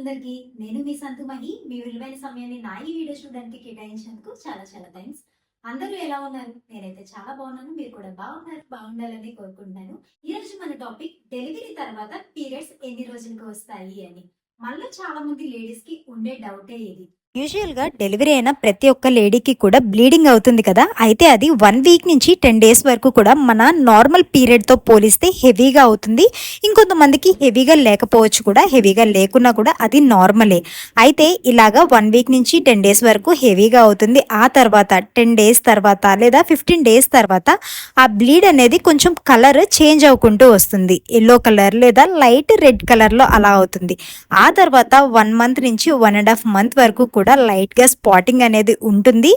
అందరికీ నేను మీ సంతుమహి మీ విలువైన సమయాన్ని నా ఈ వీడియో చూడడానికి కేటాయించినందుకు చాలా చాలా థ్యాంక్స్. అందరూ ఎలా ఉన్నారు? నేనైతే చాలా బాగున్నాను. మీరు కూడా బాగున్నారు. బాగుండాలని కోరుకుంటున్నాను. ఈ రోజు మన టాపిక్ డెలివరీ తర్వాత పీరియడ్స్ ఎన్ని రోజులకు వస్తాయి అని. మళ్ళీ చాలా మంది లేడీస్కి ఉండే డౌటే ఇది. యూజువల్గా డెలివరీ అయిన ప్రతి ఒక్క లేడీకి కూడా బ్లీడింగ్ అవుతుంది కదా? అయితే అది వన్ వీక్ నుంచి టెన్ డేస్ వరకు కూడా మన నార్మల్ పీరియడ్తో పోలిస్తే హెవీగా అవుతుంది. ఇంకొంతమందికి హెవీగా లేకపోవచ్చు కూడా హెవీగా లేకున్నా కూడా అది నార్మలే అయితే ఇలాగా వన్ వీక్ నుంచి టెన్ డేస్ వరకు హెవీగా అవుతుంది. ఆ తర్వాత టెన్ డేస్ తర్వాత లేదా ఫిఫ్టీన్ డేస్ తర్వాత ఆ బ్లీడ్ అనేది కొంచెం కలర్ చేంజ్ అవ్వకుంటూ వస్తుంది. ఎల్లో కలర్ లేదా లైట్ రెడ్ కలర్లో అలా అవుతుంది. ఆ తర్వాత వన్ మంత్ నుంచి వన్ అండ్ హాఫ్ మంత్ వరకు కూడా లైట్గా స్పాటింగ్ అనేది ఉంటుంది.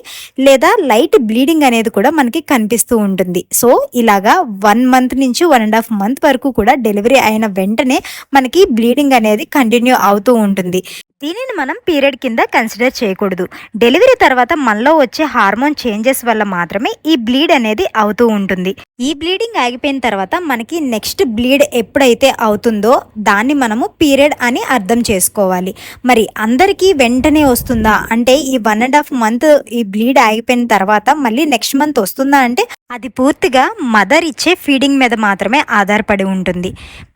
లేదా లైట్ బ్లీడింగ్ అనేది కూడా మనకి కనిపిస్తూ ఉంటుంది. సో ఇలాగా వన్ మంత్ నుంచి వన్ అండ్ హాఫ్ మంత్ వరకు కూడా డెలివరీ అయిన వెంటనే మనకి బ్లీడింగ్ అనేది కంటిన్యూ అవుతూ ఉంటుంది. దీనిని మనం పీరియడ్ కింద కన్సిడర్ చేయకూడదు. డెలివరీ తర్వాత మనలో వచ్చే హార్మోన్ చేంజెస్ వల్ల మాత్రమే ఈ బ్లీడ్ అనేది అవుతూ ఉంటుంది. ఈ బ్లీడింగ్ ఆగిపోయిన తర్వాత మనకి నెక్స్ట్ బ్లీడ్ ఎప్పుడైతే అవుతుందో దాన్ని మనము పీరియడ్ అని అర్థం చేసుకోవాలి. మరి అందరికీ వెంటనే వస్తుందా? అంటే ఈ వన్ అండ్ హాఫ్ మంత్ ఈ బ్లీడ్ ఆగిపోయిన తర్వాత మళ్ళీ నెక్స్ట్ మంత్ వస్తుందా అంటే అది పూర్తిగా మదర్ ఇచ్చే ఫీడింగ్ మీద మాత్రమే ఆధారపడి ఉంటుంది.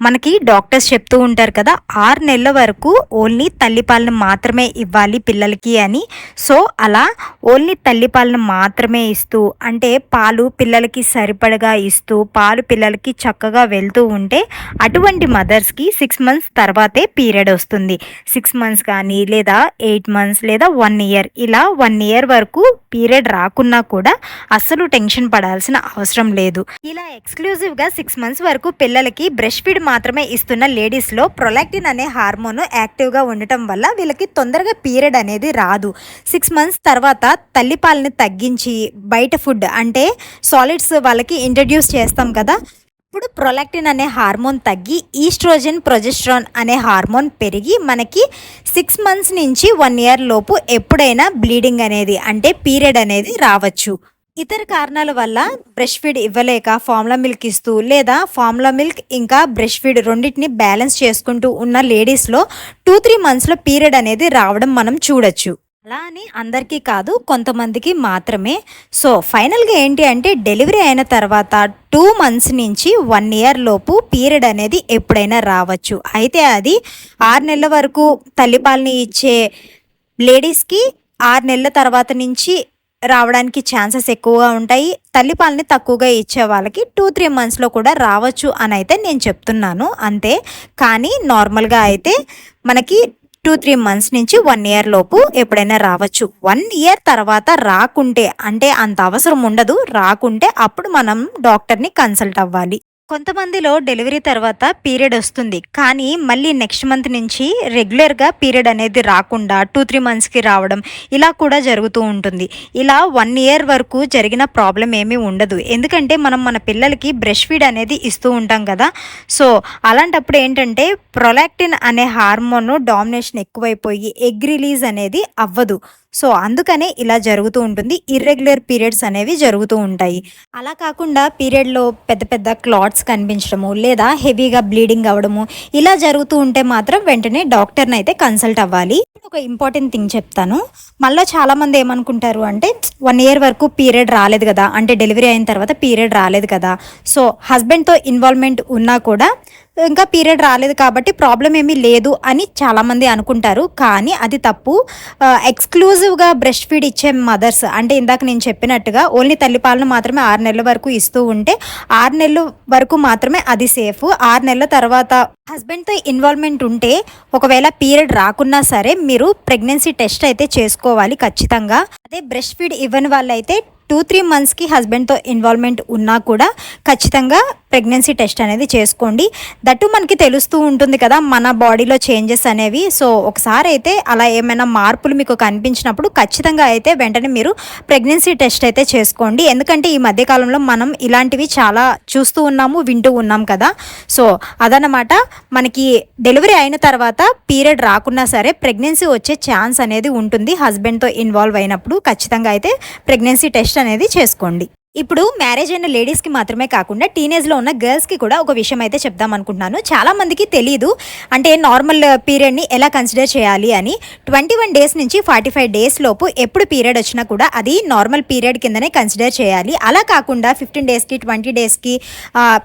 మనకి డాక్టర్స్ చెప్తూ ఉంటారు కదా ఆరు నెలల వరకు ఓన్లీ తల్లిపాలను మాత్రమే ఇవ్వాలి పిల్లలకి అని. సో అలా ఓన్లీ తల్లిపాలను మాత్రమే ఇస్తూ అంటే పాలు పిల్లలకి సరిపడగా ఇస్తూ పాలు పిల్లలకి చక్కగా వెళ్తూ ఉంటే అటువంటి మదర్స్కి సిక్స్ మంత్స్ తర్వాతే పీరియడ్ వస్తుంది. సిక్స్ మంత్స్ కానీ లేదా ఎయిట్ మంత్స్ లేదా వన్ ఇయర్ ఇలా వన్ ఇయర్ వరకు పీరియడ్ రాకున్నా కూడా అస్సలు టెన్షన్ పడాల్సిన అవసరం లేదు. ఇలా ఎక్స్క్లూజివ్గా సిక్స్ మంత్స్ వరకు పిల్లలకి బ్రెస్ట్ ఫీడ్ మాత్రమే ఇస్తున్న లేడీస్లో ప్రొలాక్టిన్ అనే హార్మోన్ యాక్టివ్గా ఉండటం వల్ల వీళ్ళకి తొందరగా పీరియడ్ అనేది రాదు. సిక్స్ మంత్స్ తర్వాత తల్లిపాలని తగ్గించి బయట ఫుడ్ అంటే సాలిడ్స్ వాళ్ళకి ఇంట్రడ్యూస్ చేస్తాం కదా. ఇప్పుడు ప్రొలాక్టిన్ అనే హార్మోన్ తగ్గి ఈస్ట్రోజన్ ప్రొజెస్ట్రాన్ అనే హార్మోన్ పెరిగి మనకి సిక్స్ మంత్స్ నుంచి వన్ ఇయర్ లోపు ఎప్పుడైనా బ్లీడింగ్ అనేది అంటే పీరియడ్ అనేది రావచ్చు. ఇతర కారణాల వల్ల బ్రెస్ట్ ఫీడ్ ఇవ్వలేక ఫార్ములా మిల్క్ ఇస్తూ లేదా ఫార్ములా మిల్క్ ఇంకా బ్రెస్ట్ ఫీడ్ రెండింటిని బ్యాలెన్స్ చేసుకుంటూ ఉన్న లేడీస్లో టూ త్రీ మంత్స్లో పీరియడ్ అనేది రావడం మనం చూడొచ్చు. అలా అని అందరికీ కాదు కొంతమందికి మాత్రమే. సో ఫైనల్గా ఏంటి అంటే డెలివరీ అయిన తర్వాత టూ మంత్స్ నుంచి వన్ ఇయర్ లోపు పీరియడ్ అనేది ఎప్పుడైనా రావచ్చు. అయితే అది ఆరు నెలల వరకు తల్లిపాలని ఇచ్చే లేడీస్కి ఆరు నెలల తర్వాత నుంచి రావడానికి ఛాన్సెస్ ఎక్కువగా ఉంటాయి. తల్లిపాలని తక్కువగా ఇచ్చే వాళ్ళకి టూ త్రీ మంత్స్లో కూడా రావచ్చు అని అయితే నేను చెప్తున్నాను. అంతే. కానీ నార్మల్గా అయితే మనకి టూ త్రీ మంత్స్ నుంచి వన్ ఇయర్ లోపు ఎప్పుడైనా రావచ్చు. వన్ ఇయర్ తర్వాత రాకుంటే అంటే అంత అవసరం ఉండదు. రాకుంటే అప్పుడు మనం డాక్టర్ని కన్సల్ట్ అవ్వాలి. కొంతమందిలో డెలివరీ తర్వాత పీరియడ్ వస్తుంది. కానీ మళ్ళీ నెక్స్ట్ మంత్ నుంచి రెగ్యులర్గా పీరియడ్ అనేది రాకుండా టూ త్రీ మంత్స్కి రావడం ఇలా కూడా జరుగుతూ ఉంటుంది. ఇలా వన్ ఇయర్ వరకు జరిగిన ప్రాబ్లం ఏమీ ఉండదు. ఎందుకంటే మనం మన పిల్లలకి బ్రష్ ఫీడ్ అనేది ఇస్తూ ఉంటాం కదా. సో అలాంటప్పుడు ఏంటంటే ప్రొలాక్టిన్ అనే హార్మోన్ డామినేషన్ ఎక్కువైపోయి ఎగ్ రిలీజ్ అనేది అవ్వదు. సో అందుకనే ఇలా జరుగుతూ ఉంటుంది. ఇర్రెగ్యులర్ పీరియడ్స్ అనేవి జరుగుతూ ఉంటాయి. అలా కాకుండా పీరియడ్లో పెద్ద పెద్ద క్లాట్స్ కనిపించడము లేదా హెవీగా బ్లీడింగ్ అవ్వడము ఇలా జరుగుతూ ఉంటే మాత్రం వెంటనే డాక్టర్ని అయితే కన్సల్ట్ అవ్వాలి. ఒక ఇంపార్టెంట్ థింగ్ చెప్తాను. మళ్ళీ చాలామంది ఏమనుకుంటారు అంటే వన్ ఇయర్ వరకు పీరియడ్ రాలేదు కదా అంటే డెలివరీ అయిన తర్వాత పీరియడ్ రాలేదు కదా. సో హస్బెండ్తో ఇన్వాల్వ్మెంట్ ఉన్నా కూడా ఇంకా పీరియడ్ రాలేదు కాబట్టి ప్రాబ్లం ఏమీ లేదు అని చాలామంది అనుకుంటారు. కానీ అది తప్పు. ఎక్స్క్లూజివ్గా బ్రెస్ట్ ఫీడ్ ఇచ్చే మదర్స్ అంటే ఇందాక నేను చెప్పినట్టుగా ఓన్లీ తల్లిపాలను మాత్రమే ఆరు నెలల వరకు ఇస్తూ ఉంటే ఆరు నెలల వరకు మాత్రమే అది సేఫ్ ఆరు నెలల తర్వాత హస్బెండ్తో ఇన్వాల్వ్మెంట్ ఉంటే ఒకవేళ పీరియడ్ రాకున్నా సరే మీరు ప్రెగ్నెన్సీ టెస్ట్ అయితే చేసుకోవాలి ఖచ్చితంగా. అదే బ్రెస్ట్ ఫీడ్ ఇవ్వని వాళ్ళైతే టూ త్రీ మంత్స్కి హస్బెండ్తో ఇన్వాల్వ్మెంట్ ఉన్నా కూడా ఖచ్చితంగా ప్రెగ్నెన్సీ టెస్ట్ అనేది చేసుకోండి. దట్టు మనకి తెలుస్తూ ఉంటుంది కదా మన బాడీలో చేంజెస్ అనేవి. సో ఒకసారి అయితే అలా ఏమైనా మార్పులు మీకు కనిపించినప్పుడు ఖచ్చితంగా అయితే వెంటనే మీరు ప్రెగ్నెన్సీ టెస్ట్ అయితే చేసుకోండి. ఎందుకంటే ఈ మధ్యకాలంలో మనం ఇలాంటివి చాలా చూస్తూ ఉన్నాము వింటూ ఉన్నాం కదా. సో అదనమాట మనకి డెలివరీ అయిన తర్వాత పీరియడ్ రాకున్నా సరే ప్రెగ్నెన్సీ వచ్చే ఛాన్స్ అనేది ఉంటుంది హస్బెండ్తో ఇన్వాల్వ్ అయినప్పుడు. ఖచ్చితంగా అయితే ప్రెగ్నెన్సీ టెస్ట్ అనేది చేసుకోండి. ఇప్పుడు మ్యారేజ్ అయిన లేడీస్కి మాత్రమే కాకుండా టీనేజ్లో ఉన్న గర్ల్స్కి కూడా ఒక విషయం అయితే చెప్దాం అనుకుంటున్నాను. చాలా మందికి తెలియదు అంటే నార్మల్ పీరియడ్ని ఎలా కన్సిడర్ చేయాలి అని. ట్వంటీ వన్ డేస్ నుంచి ఫార్టీ ఫైవ్ డేస్ లోపు ఎప్పుడు పీరియడ్ వచ్చినా కూడా అది నార్మల్ పీరియడ్ కిందనే కన్సిడర్ చేయాలి. అలా కాకుండా ఫిఫ్టీన్ డేస్కి ట్వంటీ డేస్కి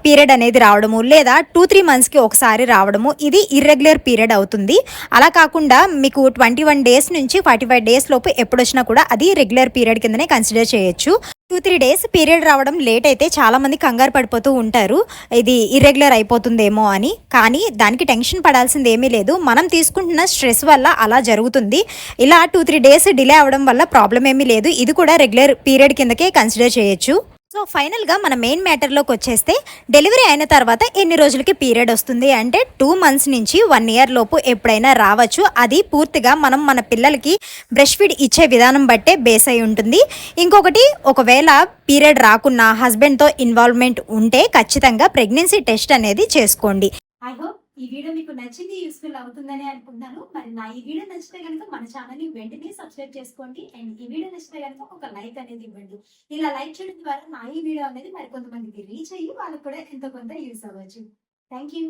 పీరియడ్ అనేది రావడము లేదా టూ త్రీ మంత్స్కి ఒకసారి రావడము ఇది ఇర్రెగ్యులర్ పీరియడ్ అవుతుంది. అలా కాకుండా మీకు ట్వంటీ వన్ డేస్ నుంచి ఫార్టీ ఫైవ్ డేస్ లోపు ఎప్పుడు వచ్చినా కూడా అది రెగ్యులర్ పీరియడ్ కిందనే కన్సిడర్ చేయొచ్చు. టూ త్రీ డేస్ పీరియడ్ రావడం లేట్ అయితే చాలామంది కంగారు పడిపోతూ ఉంటారు. ఇది ఇర్రెగ్యులర్ అయిపోతుందేమో అని. కానీ దానికి టెన్షన్ పడాల్సింది ఏమీ లేదు. మనం తీసుకుంటున్న స్ట్రెస్ వల్ల అలా జరుగుతుంది. ఇలా టూ త్రీ డేస్ డిలే అవ్వడం వల్ల ప్రాబ్లం ఏమీ లేదు. ఇది కూడా రెగ్యులర్ పీరియడ్ కిందకే కన్సిడర్ చేయొచ్చు. సో ఫైనల్గా మన మెయిన్ మ్యాటర్లోకి వచ్చేస్తే డెలివరీ అయిన తర్వాత ఎన్ని రోజులకి పీరియడ్ వస్తుంది అంటే టూ మంత్స్ నుంచి వన్ ఇయర్ లోపు ఎప్పుడైనా రావచ్చు. అది పూర్తిగా మనం మన పిల్లలకి బ్రెస్ట్ ఫీడ్ ఇచ్చే విధానం బట్టే బేస్ అయి ఉంటుంది. ఇంకొకటి ఒకవేళ పీరియడ్ రాకున్నా హస్బెండ్తో ఇన్వాల్వ్మెంట్ ఉంటే ఖచ్చితంగా ప్రెగ్నెన్సీ టెస్ట్ అనేది చేసుకోండి. ఐ హోప్ ఈ వీడియో మీకు నచ్చింది యూస్ఫుల్ అవుతుందని అనుకుంటున్నాను. మరి నా ఈ వీడియో నచ్చితే కనుక మన ఛానల్ని వెంటనే సబ్స్క్రైబ్ చేసుకోండి. అండ్ ఈ వీడియో నచ్చితే కనుక ఒక లైక్ అనేది ఇవ్వండి. ఇలా లైక్ చేయడం ద్వారా నా ఈ వీడియో అనేది మరి కొంతమందికి రీచ్ అయ్యి వాళ్ళకి కూడా ఎంతో కొంత యూస్ అవ్వచ్చు. Thank you